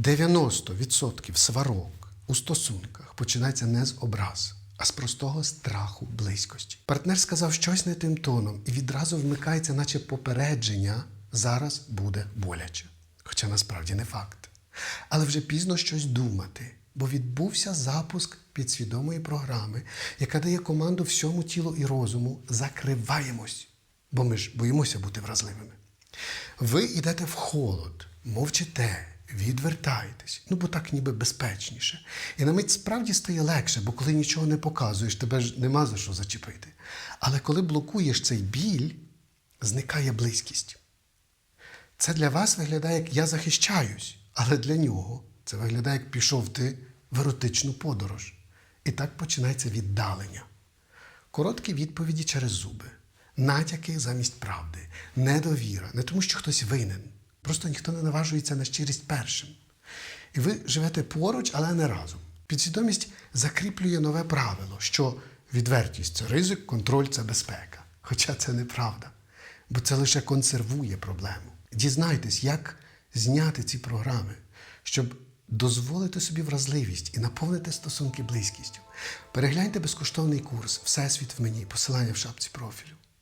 90% сварок у стосунках починається не з образ, а з простого страху близькості. Партнер сказав щось не тим тоном і відразу вмикається, наче попередження зараз буде боляче. Хоча насправді не факт. Але вже пізно щось думати, бо відбувся запуск підсвідомої програми, яка дає команду всьому тілу і розуму закриваємось, бо ми ж боїмося бути вразливими. Ви йдете в холод, мовчите, відвертаєтесь, ну бо так ніби безпечніше. І на мить справді стає легше, бо коли нічого не показуєш, тебе ж нема за що зачепити. Але коли блокуєш цей біль, зникає близькість. Це для вас виглядає як я захищаюсь, але для нього це виглядає, як пішов ти в еротичну подорож. І так починається віддалення. Короткі відповіді через зуби, натяки замість правди, недовіра, не тому, що хтось винен. Просто ніхто не наважується на щирість першим. І ви живете поруч, але не разом. Підсвідомість закріплює нове правило, що відвертість це ризик, контроль це безпека. Хоча це неправда, бо це лише консервує проблему. Дізнайтесь, як зняти ці програми, щоб дозволити собі вразливість і наповнити стосунки близькістю. Перегляньте безкоштовний курс Всесвіт в мені, посилання в шапці профілю.